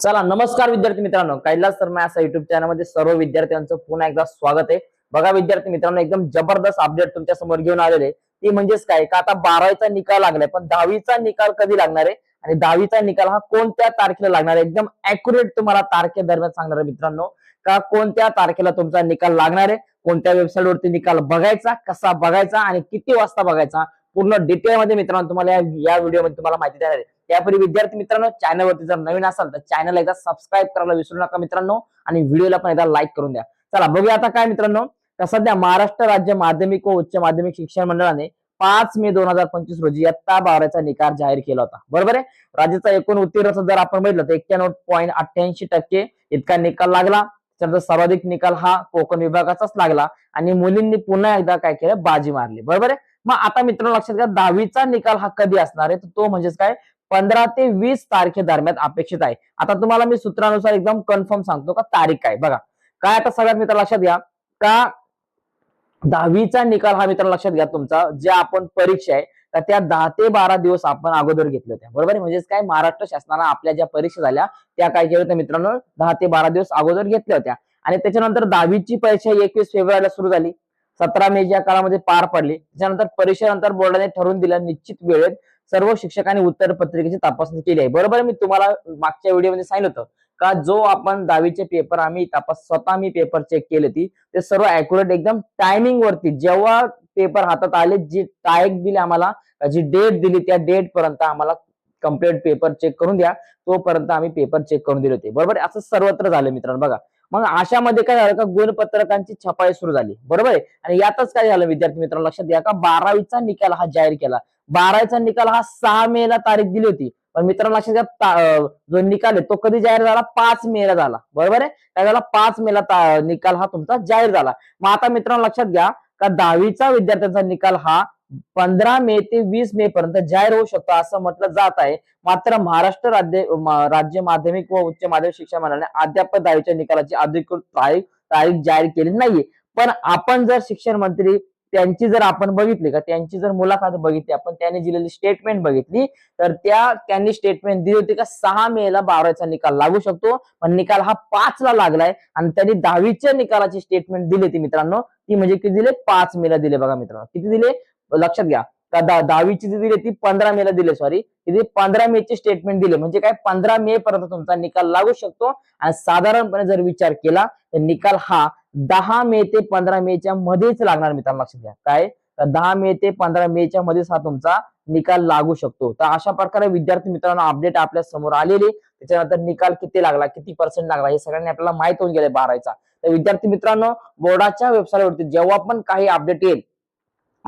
चला नमस्कार विद्यार्थी मित्रांनो. कैलास सर असा युट्यूब चॅनलमध्ये सर्व विद्यार्थ्यांचं पुन्हा एकदा स्वागत आहे. बघा विद्यार्थी मित्रांनो एकदम जबरदस्त अपडेट तुमच्यासमोर घेऊन आलेले ती म्हणजेच काय? का आता बारावीचा निकाल लागलाय पण दहावीचा निकाल कधी लागणार आहे? आणि दहावीचा निकाल हा कोणत्या तारखेला लागणार आहे? एकदम अॅक्युरेट तुम्हाला तारखे दरम्यान सांगणार आहे मित्रांनो. का कोणत्या तारखेला तुमचा निकाल लागणार आहे? कोणत्या वेबसाईट वरती निकाल बघायचा कसा बघायचा आणि किती वाजता बघायचा? पूर्ण डिटेल मध्ये मित्रांनो तुम्हाला या- या व्हिडिओमध्ये तुम्हाला माहिती देणार आहे. त्यापूर्वी विद्यार्थी मित्रांनो चॅनलवरती जर नवीन असाल तर चॅनल एकदा सबस्क्राईब करायला विसरू नका मित्रांनो आणि व्हिडिओला पण एकदा लाईक करून द्या. चला बघूया आता काय मित्रांनो. तर सध्या महाराष्ट्र राज्य माध्यमिक व उच्च माध्यमिक शिक्षण मंडळाने पाच मे दोन हजार पंचवीस रोजी इयत्ता बारावीचा निकाल जाहीर केला होता. बरोबर आहे? राज्याचा एकूण उत्तीर्ण जर आपण बघितलं तर एक्क्याण्णव पॉईंट अठ्ठ्याऐंशी टक्के इतका निकाल लागला. त्यानंतर सर्वाधिक निकाल हा कोकण विभागाचाच लागला आणि मुलींनी पुन्हा एकदा काय केलं? बाजी मारली. बरोबर आहे? मग आता मित्रांनो लक्षात घ्या दहावीचा निकाल हा कधी असणार आहे? तर तो म्हणजेच काय? पंधरा ते वीस तारखे दरम्यान अपेक्षित आहे. आता तुम्हाला मी सूत्रानुसार एकदम कन्फर्म सांगतो का तारीख काय बघा काय आता सगळ्यात मित्र लक्षात घ्या का दहावीचा निकाल हा मित्र लक्षात घ्या तुमचा जे आपण परीक्षा आहे तर त्या दहा ते बारा दिवस आपण अगोदर घेतल्या होत्या बरोबर आहे? म्हणजेच काय? महाराष्ट्र शासनानं आपल्या ज्या परीक्षा झाल्या त्या काय केल्या होत्या मित्रांनो? दहा ते बारा दिवस अगोदर घेतल्या होत्या. आणि त्याच्यानंतर दहावीची परीक्षा एकवीस फेब्रुवारीला सुरू झाली. सतरा मे या काळामध्ये पार पडली. त्याच्यानंतर परीक्षेनंतर बोर्डाने ठरवून दिल्या निश्चित वेळेत सर्व शिक्षकांनी उत्तर पत्रिकेची तपासणी केली आहे. बरोबर मी तुम्हाला मागच्या व्हिडिओमध्ये सांगितलं होतं का जो आपण दहावीचे पेपर आम्ही तपास स्वतः मी पेपर चेक केले ती ते सर्व अॅक्युरेट एकदम टायमिंग वरती जेव्हा पेपर हातात आले जी तारीख दिली आम्हाला जी डेट दिली त्या डेट पर्यंत आम्हाला कंप्लीट पेपर चेक करून द्या तोपर्यंत आम्ही पेपर चेक करून दिले होते. बरोबर आहे? असं सर्वत्र झालं मित्रांनो बघा. मग अशामध्ये काय झालं का गुणपत्रकांची छपाई सुरू झाली. बरोबर आहे आणि यातच काय झालं विद्यार्थी मित्रांनो लक्षात घ्या का बारावीचा निकाल हा जाहीर केला. बारावीचा निकाल हा सहा मे ला तारीख दिली होती. पण मित्रांनो लक्षात घ्या जो निकाल आहे तो कधी जाहीर झाला? पाच मे ला झाला. बरोबर आहे? काय झाला? पाच मे ला निकाल हा तुमचा जाहीर झाला. मग आता मित्रांनो लक्षात घ्या का दहावीचा विद्यार्थ्यांचा निकाल हा पंधरा मे ते वीस मे पर्यंत जाहीर होऊ शकतो असं म्हटलं जात आहे. मात्र महाराष्ट्र राज्य राज्य माध्यमिक व उच्च माध्यमिक शिक्षण मंडळाने अद्याप दहावीच्या निकालाची अधिकृत तारीख तारीख जाहीर केली नाहीये. पण आपण जर शिक्षण मंत्री त्यांची जर आपण बघितली का त्यांची जर मुलाखत बघितली आपण त्यांनी दिलेली स्टेटमेंट बघितली तर त्या त्यांनी स्टेटमेंट दिली होती का सहा मे ला बारावीचा निकाल लागू शकतो. पण निकाल हा पाच ला लागलाय आणि त्यांनी दहावीच्या निकालाची स्टेटमेंट दिली ती मित्रांनो. ती म्हणजे किती दिले? पाच मे ला दिले बघा मित्रांनो. किती दिले? लक्षात घ्या. का दा- दहावीची जी दिली ती पंधरा मे ला दिले सॉरी तिथे पंधरा मे ची स्टेटमेंट दिले म्हणजे काय? पंधरा मे पर्यंत तुमचा निकाल लागू शकतो. आणि साधारणपणे जर विचार केला तर निकाल हा दहा मे ते पंधरा मेच्या मध्येच लागणार मित्रांनो लक्षात घ्या. काय? तर दहा मे ते पंधरा मेच्या मध्येच हा तुमचा निकाल लागू शकतो. तर अशा प्रकारे विद्यार्थी मित्रांनो अपडेट आपल्यासमोर आलेली. त्याच्यानंतर निकाल किती लागला किती पर्सेंट लागला हे सगळ्यांनी आपल्याला माहीत होऊन गेले बारायचा तर विद्यार्थी मित्रांनो बोर्डाच्या वेबसाईटवरती जेव्हा पण काही अपडेट येईल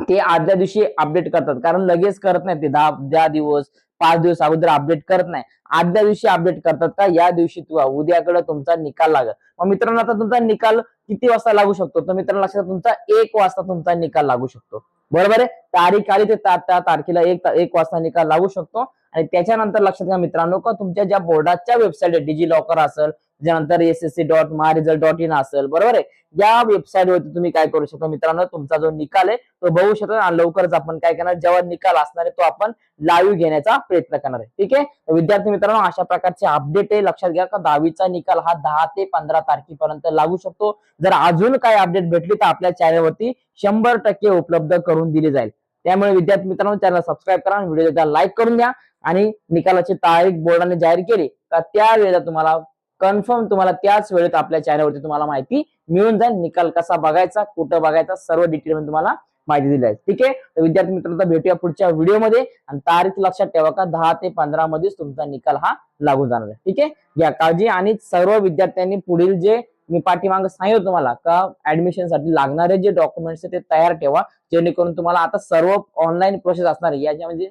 ते आदल्या दिवशी अपडेट करतात. कारण लगेच करत नाही ते दहा दहा दिवस पाच दिवस अगोदर अपडेट करत नाही. आदल्या दिवशी अपडेट करतात का? या दिवशी तू उद्याकडे तुमचा निकाल लागेल. मग मित्रांनो आता तुमचा निकाल किती वाजता लागू शकतो? तर मित्रांनो लक्षात तुमचा एक वाजता तुमचा निकाल लागू शकतो. बरोबर आहे? तारीख आली ते त्या तारखेला एक एक वाजता निकाल लागू शकतो. आणि त्याच्यानंतर लक्षात घ्या मित्रांनो का तुमच्या ज्या बोर्डाच्या वेबसाईट आहे डिजी लॉकर असेल त्यानंतर S S C dot Maha result dot in असेल बरोबर आहे? या वेबसाईट वरती तुम्ही काय करू शकता मित्रांनो तुमचा जो निकाल आहे तो बघू शकता आणि लवकरच आपण काय करणार जेव्हा निकाल असणार आहे तो आपण लाईव्ह घेण्याचा प्रयत्न करणार आहे ठीक आहे? विद्यार्थी मित्रांनो अशा प्रकारचे अपडेट आहे लक्षात घ्या का दहावीचा निकाल हा दहा ते पंधरा तारखेपर्यंत लागू शकतो. जर अजून काय अपडेट भेटली तर आपल्या चॅनलवरती शंभर टक्के उपलब्ध करून दिली जाईल. त्यामुळे विद्यार्थी मित्रांनो चॅनल सबस्क्राईब करा व्हिडिओ लाईक करून द्या. आणि निकालाची तारीख बोर्डाने जाहीर केली का त्यावेळेला तुम्हाला कन्फर्म तुम्हाला त्याच वेळेत आपल्या चॅनलवरती तुम्हाला माहिती मिळून जाईल. निकाल कसा बघायचा कुठं बघायचा सर्व डिटेल मध्ये तुम्हाला माहिती दिली आहे ठीक आहे? तर विद्यार्थी मित्रांनो भेटूया पुढच्या व्हिडिओमध्ये. आणि तारीख लक्षात ठेवा का दहा ते पंधरा मध्येच तुमचा निकाल हा लागू जाणार आहे. ठीक आहे? घ्या काळजी. आणि सर्व विद्यार्थ्यांनी पुढील जे मी पाठीमागं सांगितलं तुम्हाला का ऍडमिशनसाठी लागणारे जे डॉक्युमेंट्स ते तयार ठेवा जेणेकरून तुम्हाला आता सर्व ऑनलाईन प्रोसेस असणार आहे. म्हणजे